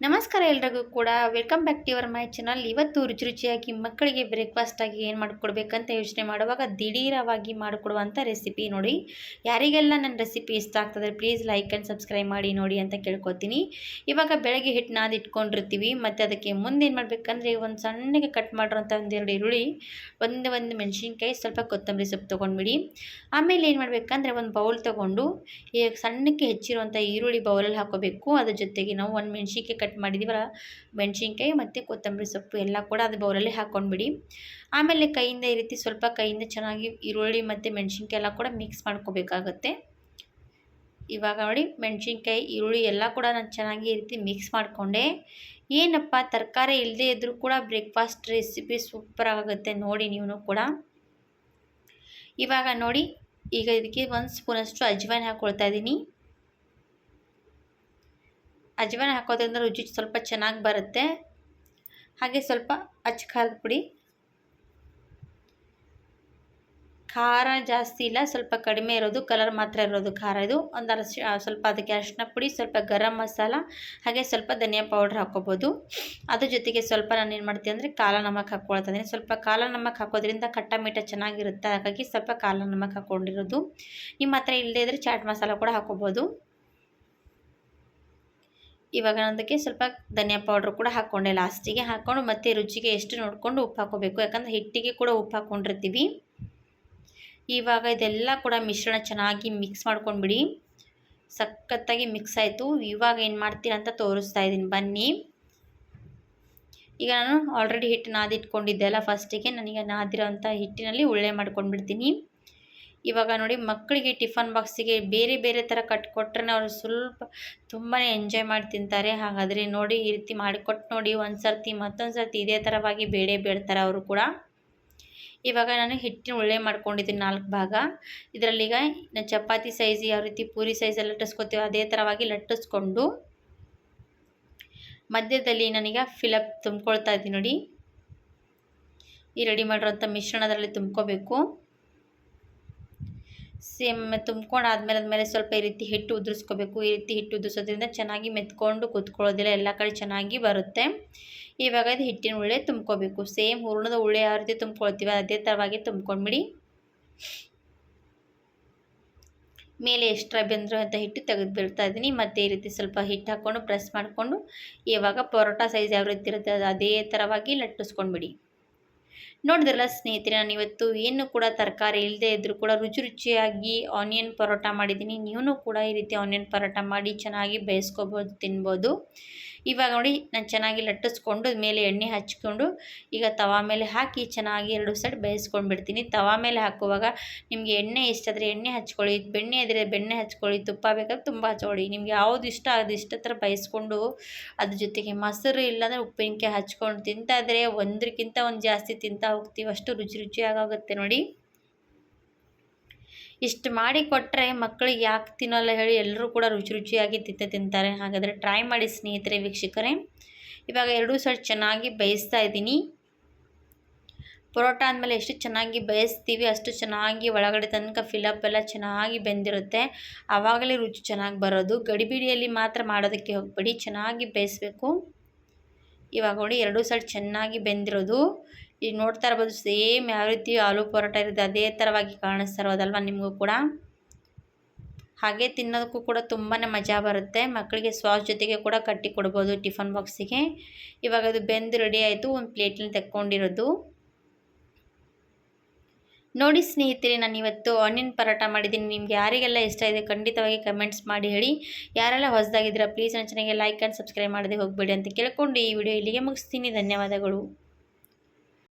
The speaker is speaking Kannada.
ನಮಸ್ಕಾರ ಎಲ್ರಿಗೂ ಕೂಡ. Welcome back to your my channel ಇವತ್ತು ರುಚಿ ರುಚಿಯಾಗಿ ಮಕ್ಕಳಿಗೆ ಬ್ರೇಕ್ಫಾಸ್ಟಾಗಿ ಏನು ಮಾಡಿಕೊಡ್ಬೇಕಂತ ಯೋಚನೆ ಮಾಡುವಾಗ ದಿಢೀರವಾಗಿ ಮಾಡಿಕೊಡುವಂಥ ರೆಸಿಪಿ ನೋಡಿ. ಯಾರಿಗೆಲ್ಲ ನನ್ನ ರೆಸಿಪಿ ಇಷ್ಟ ಆಗ್ತದೆ ಪ್ಲೀಸ್ ಲೈಕ್ ಆ್ಯಂಡ್ ಸಬ್ಸ್ಕ್ರೈಬ್ ಮಾಡಿ ನೋಡಿ ಅಂತ ಕೇಳ್ಕೊತೀನಿ. ಇವಾಗ ಬೆಳಗ್ಗೆ ಹಿಟ್ಟು ನಾದಿ ಇಟ್ಕೊಂಡಿರ್ತೀವಿ. ಮತ್ತು ಅದಕ್ಕೆ ಮುಂದೆ ಏನು ಮಾಡಬೇಕಂದ್ರೆ ಒಂದು ಸಣ್ಣಗೆ ಕಟ್ ಮಾಡಿರೋಂಥ ಒಂದೆರಡು ಈರುಳ್ಳಿ, ಒಂದು ಒಂದು ಮೆಣಸಿನ್ಕಾಯಿ, ಸ್ವಲ್ಪ ಕೊತ್ತಂಬರಿ ಸೊಪ್ಪು ತೊಗೊಂಡ್ಬಿಡಿ. ಆಮೇಲೆ ಏನು ಮಾಡಬೇಕಂದ್ರೆ ಒಂದು ಬೌಲ್ ತೊಗೊಂಡು ಸಣ್ಣಕ್ಕೆ ಹೆಚ್ಚಿರುವಂಥ ಈರುಳ್ಳಿ ಬೌಲಲ್ಲಿ ಹಾಕೋಬೇಕು. ಅದ್ರ ಜೊತೆಗೆ ನಾವು ಒಂದು ಮೆಣಸಿನ್ಕಾಯಿ ಕಟ್ ಮಾಡಿದ್ದೀವಲ್ಲ ಮೆಣಸಿನ್ಕಾಯಿ ಮತ್ತು ಕೊತ್ತಂಬರಿ ಸೊಪ್ಪು ಎಲ್ಲ ಕೂಡ ಅದು ಬೌಲಲ್ಲಿ ಹಾಕ್ಕೊಂಡ್ಬಿಡಿ ಆಮೇಲೆ ಕೈಯಿಂದ ಈ ರೀತಿ ಸ್ವಲ್ಪ ಕೈಯಿಂದ ಚೆನ್ನಾಗಿ ಈರುಳ್ಳಿ ಮತ್ತು ಮೆಣಸಿನ್ಕಾಯಿ ಎಲ್ಲ ಕೂಡ ಮಿಕ್ಸ್ ಮಾಡ್ಕೋಬೇಕಾಗತ್ತೆ. ಇವಾಗ ನೋಡಿ ಮೆಣಸಿನ್ಕಾಯಿ, ಈರುಳ್ಳಿ ಎಲ್ಲ ಕೂಡ ನಾನು ಚೆನ್ನಾಗಿ ಈ ರೀತಿ ಮಿಕ್ಸ್ ಮಾಡಿಕೊಂಡೆ. ಏನಪ್ಪ ತರಕಾರಿ ಇಲ್ಲದೆ ಇದ್ದರೂ ಕೂಡ ಬ್ರೇಕ್ಫಾಸ್ಟ್ ರೆಸಿಪಿ ಸೂಪರ್ ಆಗುತ್ತೆ ನೋಡಿ ನೀವು ಕೂಡ. ಇವಾಗ ನೋಡಿ ಈಗ ಇದಕ್ಕೆ ಒಂದು ಸ್ಪೂನಷ್ಟು ಅಜ್ವಾನ್ ಹಾಕ್ಕೊಳ್ತಾ ಇದ್ದೀನಿ ಅಜ್ವಾನ ಹಾಕೋದ್ರಿಂದ ರುಚಿ ಸ್ವಲ್ಪ ಚೆನ್ನಾಗಿ ಬರುತ್ತೆ. ಹಾಗೆ ಸ್ವಲ್ಪ ಅಚ್ಚ ಖಾರದ ಪುಡಿ. ಖಾರ ಜಾಸ್ತಿ ಇಲ್ಲ, ಸ್ವಲ್ಪ ಕಡಿಮೆ ಇರೋದು ಕಲರ್ ಮಾತ್ರ ಇರೋದು ಖಾರ ಇದು. ಒಂದು ಅರಶಿ ಸ್ವಲ್ಪ ಅದಕ್ಕೆ ಅರಿಶಿನ ಪುಡಿ, ಸ್ವಲ್ಪ ಗರಂ ಮಸಾಲ, ಹಾಗೆ ಸ್ವಲ್ಪ ಧನಿಯಾ ಪೌಡ್ರ್ ಹಾಕೋಬೋದು. ಅದ್ರ ಜೊತೆಗೆ ಸ್ವಲ್ಪ ನಾನು ಏನು ಮಾಡ್ತೀನಿ ಅಂದರೆ ಕಾಲ ನಮಕ್ ಹಾಕ್ಕೊಳ್ತಾ ಇದ್ದೀನಿ. ಸ್ವಲ್ಪ ಕಾಲ ನಮಕ್ ಹಾಕೋದ್ರಿಂದ ಖಟ್ಟ ಮೀಠ ಚೆನ್ನಾಗಿರುತ್ತೆ. ಹಾಗಾಗಿ ಸ್ವಲ್ಪ ಕಾಲ ನಮಕ್ ಹಾಕ್ಕೊಂಡಿರೋದು ನಿಮ್ಮ ಹತ್ರ ಇಲ್ಲದೇ ಇದ್ದರೆ ಚಾಟ್ ಮಸಾಲ ಕೂಡ ಹಾಕೋಬೋದು. ಇವಾಗ ಅದಕ್ಕೆ ಸ್ವಲ್ಪ ಧನಿಯಾ ಪೌಡ್ರ್ ಕೂಡ ಹಾಕ್ಕೊಂಡೆ ಲಾಸ್ಟಿಗೆ ಹಾಕ್ಕೊಂಡು ಮತ್ತೆ ರುಚಿಗೆ ಎಷ್ಟು ನೋಡಿಕೊಂಡು ಉಪ್ಪು ಹಾಕೋಬೇಕು ಯಾಕಂದರೆ ಹಿಟ್ಟಿಗೆ ಕೂಡ ಉಪ್ಪು ಹಾಕ್ಕೊಂಡಿರ್ತೀವಿ. ಇವಾಗ ಇದೆಲ್ಲ ಕೂಡ ಮಿಶ್ರಣ ಚೆನ್ನಾಗಿ ಮಿಕ್ಸ್ ಮಾಡ್ಕೊಂಡ್ಬಿಡಿ. ಸಖತ್ತಾಗಿ ಮಿಕ್ಸ್ ಆಯಿತು. ಇವಾಗ ಏನು ಮಾಡ್ತೀನಿ ಅಂತ ತೋರಿಸ್ತಾ ಇದ್ದೀನಿ. ಬನ್ನಿ. ಈಗ ನಾನು ಆಲ್ರೆಡಿ ಹಿಟ್ಟು ನಾದಿಟ್ಕೊಂಡಿದ್ದೆ ಅಲ್ಲ ಫಸ್ಟಿಗೆ ನನಗೆ ನಾದಿರೋಂಥ ಹಿಟ್ಟಿನಲ್ಲಿ ಉಳ್ಳೆ ಮಾಡ್ಕೊಂಡ್ಬಿಡ್ತೀನಿ. ಇವಾಗ ನೋಡಿ ಮಕ್ಕಳಿಗೆ ಟಿಫನ್ ಬಾಕ್ಸಿಗೆ ಬೇರೆ ಬೇರೆ ಥರ ಕಟ್ಕೊಟ್ರೆ ಅವರು ಸ್ವಲ್ಪ ತುಂಬಾ ಎಂಜಾಯ್ ಮಾಡಿ ತಿಂತಾರೆ. ಹಾಗಾದರೆ ನೋಡಿ ಈ ರೀತಿ ಮಾಡಿಕೊಟ್ಟು ನೋಡಿ ಒಂದು ಸರ್ತಿ ಮತ್ತೊಂದು ಸರ್ತಿ ಇದೇ ಥರವಾಗಿ ಬೇಳೆ ಬೇಡ್ತಾರೆ ಅವರು ಕೂಡ. ಇವಾಗ ನಾನು ಹಿಟ್ಟಿನ ಉಳ್ಳೆ ಮಾಡ್ಕೊಂಡಿದ್ದೀನಿ ನಾಲ್ಕು ಭಾಗ. ಇದರಲ್ಲೀಗ ನಾನು ಚಪಾತಿ ಸೈಜ್ ಯಾವ ರೀತಿ ಪೂರಿ ಸೈಜಲ್ಲಿ ಲಟ್ಟಿಸ್ಕೊತೀವಿ ಅದೇ ಥರವಾಗಿ ಲಟ್ಟಿಸ್ಕೊಂಡು ಮಧ್ಯದಲ್ಲಿ ನನಗೆ ಫಿಲಪ್ ತುಂಬ್ಕೊಳ್ತಾ ಇದ್ದೀನಿ ನೋಡಿ. ಈ ರೆಡಿ ಮಾಡಿರೋಂಥ ಮಿಶ್ರಣದಲ್ಲಿ ತುಂಬ್ಕೋಬೇಕು. ಸೇಮ್ ತುಂಬ್ಕೊಂಡು ಆದಮೇಲೆ ಅದ್ಮೇಲೆ ಸ್ವಲ್ಪ ಈ ರೀತಿ ಹಿಟ್ಟು ಉದುರಿಸ್ಕೋಬೇಕು. ಈ ರೀತಿ ಹಿಟ್ಟು ಉದುರಿಸೋದ್ರಿಂದ ಚೆನ್ನಾಗಿ ಮೆತ್ಕೊಂಡು ಕುತ್ಕೊಳ್ಳೋದಿಲ್ಲ. ಎಲ್ಲ ಕಡೆ ಚೆನ್ನಾಗಿ ಬರುತ್ತೆ. ಇವಾಗ ಇದು ಹಿಟ್ಟಿನ ಉಳ್ಳೆ ತುಂಬ್ಕೋಬೇಕು. ಸೇಮ್ ಹೂರ್ಣದ ಉಳ್ಳೆ ಯಾವ ರೀತಿ ತುಂಬ್ಕೊಳ್ತೀವಿ ಅದೇ ಥರವಾಗಿ ತುಂಬ್ಕೊಂಡ್ಬಿಡಿ. ಮೇಲೆ ಎಕ್ಸ್ಟ್ರಾ ಬೆಂದ್ರು ಅಂತ ಹಿಟ್ಟು ತೆಗೆದು ಬೀಳ್ತಾ ಇದ್ದೀನಿ. ಮತ್ತು ಈ ರೀತಿ ಸ್ವಲ್ಪ ಹಿಟ್ಟು ಹಾಕ್ಕೊಂಡು ಪ್ರೆಸ್ ಮಾಡಿಕೊಂಡು ಇವಾಗ ಪರೋಟ ಸೈಜ್ ಯಾವ ರೀತಿ ಇರುತ್ತೆ ಅದು ಅದೇ ಥರವಾಗಿ ಲಟ್ಟಿಸ್ಕೊಂಡ್ಬಿಡಿ. ನೋಡಿದ್ರಲ್ಲ ಸ್ನೇಹಿತರೆ, ನಾನು ಇವತ್ತು ಏನು ಕೂಡ ತರಕಾರಿ ಇಲ್ಲದೆ ಇದ್ದರೂ ಕೂಡ ರುಚಿ ರುಚಿಯಾಗಿ ಆನಿಯನ್ ಪರೋಟ ಮಾಡಿದ್ದೀನಿ. ನೀವು ಕೂಡ ಈ ರೀತಿ ಆನಿಯನ್ ಪರೋಟ ಮಾಡಿ ಚೆನ್ನಾಗಿ ಬೇಯಿಸ್ಕೋಬೋದು, ತಿನ್ಬೋದು. ಇವಾಗ ನೋಡಿ, ನಾನು ಚೆನ್ನಾಗಿ ಲಟ್ಟಿಸ್ಕೊಂಡು ಮೇಲೆ ಎಣ್ಣೆ ಹಚ್ಕೊಂಡು ಈಗ ತವಾ ಮೇಲೆ ಹಾಕಿ ಚೆನ್ನಾಗಿ ಎರಡು ಸೈಡ್ ಬೇಯಿಸ್ಕೊಂಡ್ಬಿಡ್ತೀನಿ. ತವಾ ಮೇಲೆ ಹಾಕುವಾಗ ನಿಮಗೆ ಎಣ್ಣೆ ಇಷ್ಟಾದರೆ ಎಣ್ಣೆ ಹಚ್ಕೊಳ್ಳಿ, ಬೆಣ್ಣೆ ಇದ್ದರೆ ಬೆಣ್ಣೆ ಹಚ್ಕೊಳ್ಳಿ, ತುಪ್ಪ ಬೇಕಾದ್ರೆ ತುಂಬ ಹಚ್ಕೊಳ್ಳಿ. ನಿಮ್ಗೆ ಯಾವುದು ಇಷ್ಟ ಅದು ಇಷ್ಟ ಥರ ಬಯಸ್ಕೊಂಡು ಅದ್ರ ಜೊತೆಗೆ ಮೊಸರು ಇಲ್ಲಾಂದರೆ ಉಪ್ಪಿನಕಾಯಿ ಹಚ್ಕೊಂಡು ತಿಂತಾಯಿದ್ರೆ ಒಂದಕ್ಕಿಂತ ಒಂದು ಜಾಸ್ತಿ ತಿಂತಾ ಹೋಗ್ತೀವಿ ಅಷ್ಟು ರುಚಿ ರುಚಿಯಾಗುತ್ತೆ ನೋಡಿ. ಇಷ್ಟು ಮಾಡಿ ಕೊಟ್ಟರೆ ಮಕ್ಕಳಿಗೆ ಯಾಕೆ ತಿನ್ನೋಲ್ಲ ಹೇಳಿ ಎಲ್ಲರೂ ಕೂಡ ರುಚಿ ರುಚಿಯಾಗಿ ತಿತ್ತ ತಿಂತಾರೆ. ಹಾಗಾದರೆ ಟ್ರೈ ಮಾಡಿ ಸ್ನೇಹಿತರೆ, ವೀಕ್ಷಕರೇ. ಇವಾಗ ಎರಡೂ ಸೈಡ್ ಚೆನ್ನಾಗಿ ಬೇಯಿಸ್ತಾ ಇದ್ದೀನಿ. ಪರೋಟ ಅಂದಮೇಲೆ ಎಷ್ಟು ಚೆನ್ನಾಗಿ ಬೇಯಿಸ್ತೀವಿ, ಅಷ್ಟು ಚೆನ್ನಾಗಿ ಒಳಗಡೆ ತನಕ ಫಿಲಪ್ ಎಲ್ಲ ಚೆನ್ನಾಗಿ ಬೆಂದಿರುತ್ತೆ. ಆವಾಗಲೇ ರುಚಿ ಚೆನ್ನಾಗಿ ಬರೋದು. ಗಡಿಬಿಡಿಯಲ್ಲಿ ಮಾತ್ರ ಮಾಡೋದಕ್ಕೆ ಹೋಗಬೇಡಿ. ಚೆನ್ನಾಗಿ ಬೇಯಿಸ್ಬೇಕು. ಇವಾಗ ನೋಡಿ, ಎರಡೂ ಸೈಡ್ ಚೆನ್ನಾಗಿ ಬೆಂದಿರೋದು. ಈಗ ನೋಡ್ತಾ ಇರ್ಬೋದು, ಸೇಮ್ ಯಾವ ರೀತಿ ಆಲೂ ಪರೋಟ ಇರುತ್ತೆ, ಅದೇ ಥರವಾಗಿ ಕಾಣಿಸ್ತಾ ಇರೋದಲ್ವ ನಿಮಗೂ ಕೂಡ? ಹಾಗೆ ತಿನ್ನೋದಕ್ಕೂ ಕೂಡ ತುಂಬಾ ಮಜಾ ಬರುತ್ತೆ. ಮಕ್ಕಳಿಗೆ ಸಾಸ್ ಜೊತೆಗೆ ಕೂಡ ಕಟ್ಟಿ ಕೊಡ್ಬೋದು ಟಿಫನ್ ಬಾಕ್ಸಿಗೆ. ಇವಾಗ ಅದು ಬೆಂದು ರೆಡಿ ಆಯಿತು, ಒಂದು ಪ್ಲೇಟ್ನಲ್ಲಿ ತೆಕ್ಕೊಂಡಿರೋದು. ನೋಡಿ ಸ್ನೇಹಿತರೆ, ನಾನು ಇವತ್ತು ಆನಿಯನ್ ಪರೋಟ ಮಾಡಿದ್ದೀನಿ. ನಿಮ್ಗೆ ಯಾರಿಗೆಲ್ಲ ಇಷ್ಟ ಇದೆ, ಖಂಡಿತವಾಗಿ ಕಮೆಂಟ್ಸ್ ಮಾಡಿ ಹೇಳಿ. ಯಾರೆಲ್ಲ ಹೊಸದಾಗಿದ್ದೀರಾ ಪ್ಲೀಸ್ ನನ್ನ ಚೆನ್ನಾಗಿ ಲೈಕ್ ಆ್ಯಂಡ್ ಸಬ್ಸ್ಕ್ರೈಬ್ ಮಾಡದೆ ಹೋಗಬೇಡಿ ಅಂತ ಕೇಳ್ಕೊಂಡು ಈ ವಿಡಿಯೋ ಇಲ್ಲಿಗೆ ಮುಗಿಸ್ತೀನಿ. ಧನ್ಯವಾದಗಳು.